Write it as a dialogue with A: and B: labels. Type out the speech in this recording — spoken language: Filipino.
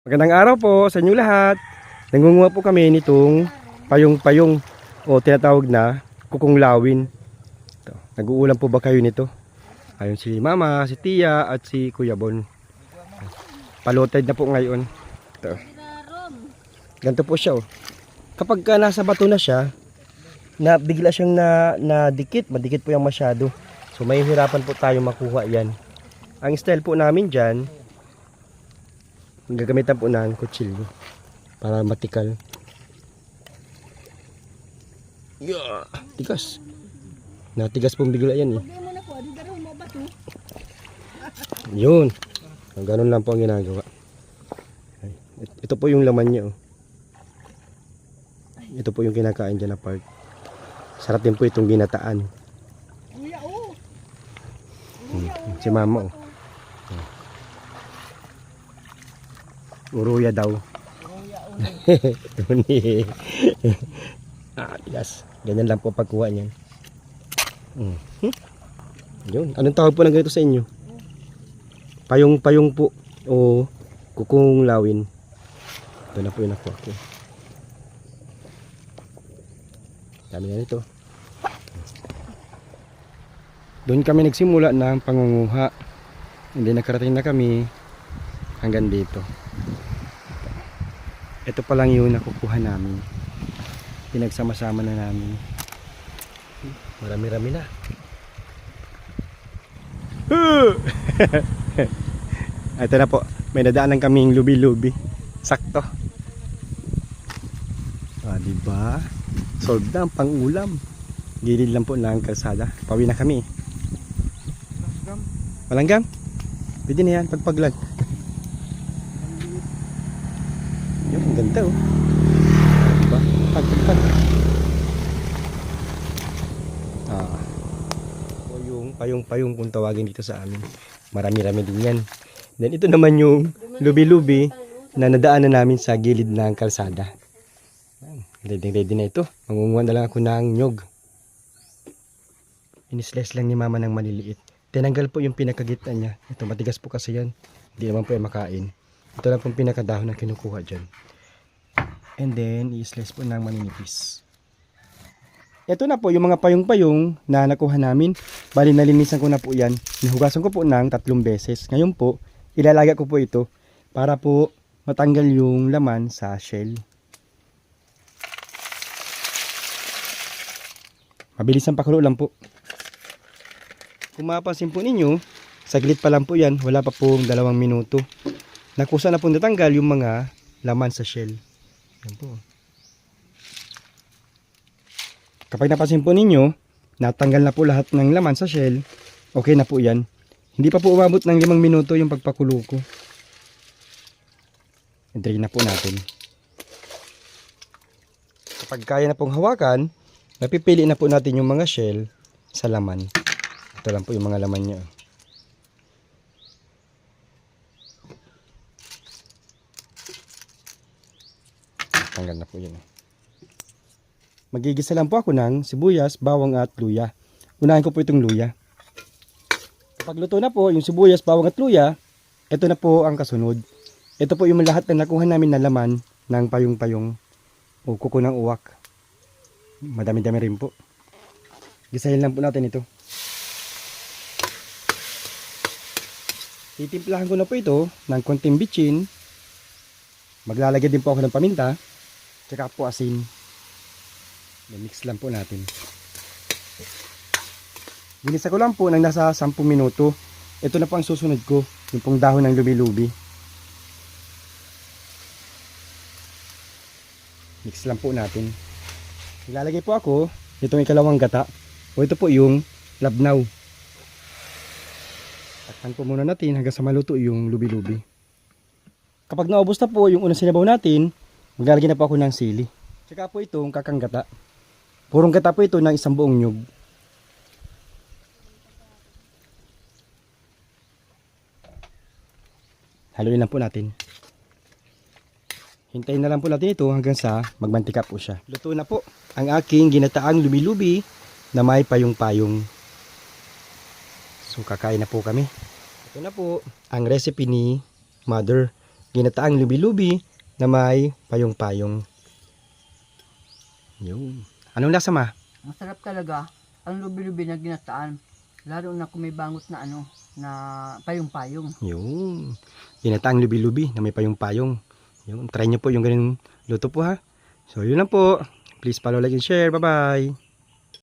A: Magandang araw po sa inyo lahat. Nangunguha po kami nitong payong-payong o tinatawag na kukunglawin. Nag-uulam po ba kayo nito? Ayun si Mama, si Tia at si Kuya Bon. Paloted na po ngayon. Ito. Ganito po siya oh. Kapag ka nasa bato na siya, na bigla siyang na, na dikit, madikit po yung masyado. So may hirapan po tayo makuha yan. Ang style po namin dyan, gagamitan po ng kutsilyo para matikal. Yeah, tigas. Natigas pong bigla yan eh. Yun. Ang ganun lang po ang ginagawa. Ito po yung laman niya. Oh. Ito po yung kinakain dyan na part. Sarap din po itong ginataan.
B: Kuya, oh.
A: Si mama oh. Uruya daw. Uni. ah, yes. Ganyan lang po pagkuha niyan. Mm. Hmm. Yun. Anong tawag po ng ganito sa inyo? Payong-payong po. O kukung lawin. Ito na po yung nakuha ko. Dami na nito. Doon kami nagsimula ng pangunguha. Hindi nakarating na kami hanggang dito. Ito pa lang yung nakukuha namin. Pinagsama-sama na namin. Marami-rami na. Ito na po. May nadaanan kaming lubi-lubi. Sakto. Ah, di ba? Solve na ang pang-ulam. Gilid lang po ng kalsada. Pawi na kami. Malanggam? Pwede na yan, pagpaglag. Yun, ang ganda oh. Diba? Pag. Ah. O yung payong-payong kung tawagin dito sa amin. Marami-rami din yan. Then ito naman yung lubi-lubi na nadaanan namin sa gilid ng kalsada. Ready ready na ito. Mangunguha na lang ako ng nyog. Inislice lang ni mama ng maliliit. Tinanggal po yung pinakagitan niya. Ito matigas po kasi yan. Hindi naman po yung makain. Ito lang pong pinakadahon na kinukuha dyan. And then, i-slice po ng maninipis. Ito na po yung mga payong-payong na nakuha namin. Bali, nalinisan ko na po yan. Nahugasan ko po ng tatlong beses. Ngayon po, ilalaga ko po ito para po matanggal yung laman sa shell. Mabilis ang pakulo lang po. Kung mapapansin po ninyo, saglit pa lang po yan, wala pa pong dalawang minuto. Nakusa na pong natanggal yung mga laman sa shell. Yan po. Kapag napansin po ninyo, natanggal na po lahat ng laman sa shell, okay na po yan. Hindi pa po umabot ng limang minuto yung pagpakulo ko. I-drain na po natin. Kapag kaya na pong hawakan, napipili na po natin yung mga shell sa laman. Ito lang po yung mga laman niya. Tanggal na po yun. Magigisa lang po ako ng sibuyas, bawang at luya. Unahin ko po itong luya. Kapag luto na po yung sibuyas, bawang at luya, ito na po ang kasunod. Ito po yung lahat na nakuha namin na laman ng payong-payong o kuko ng uwak. Madami-dami rin po. Gisahin lang po natin ito. Titimplahan ko na po ito ng konting bitchin. Maglalagay din po ako ng paminta. Tsaka po asin. mix lang po natin. Ginisa ko lang po ng nasa 10 minuto. Ito na po ang susunod ko. Yung pong dahon ng lubi-lubi. Mix lang po natin. Ilalagay po ako itong ikalawang gata. O ito po yung labnaw. Takpan po muna natin hanggang sa maluto yung lubi-lubi. Kapag naubos na po yung unang sinabaw natin, maglalagay na po ako ng sili. Tsaka po itong kakang gata. Purong gata po ito ng isang buong nyug. Haluin lang po natin. Hintayin na lang po natin ito hanggang sa magmantika po siya. Luto na po ang aking ginataang lubi-lubi na may payong-payong. So kakain na po kami. Ito na po ang recipe ni mother. ginataang lubi-lubi na may payong-payong. Yun. Anong lasa ma?
C: Masarap talaga. Ang lubi-lubi na ginataan. Lalo na kung may bangot na ano, na payong-payong.
A: Yun. Ginataang lubi-lubi na may payong-payong. Yun. Try nyo po yung ganun luto po ha. So yun lang po. Please follow, like, and share. Bye-bye.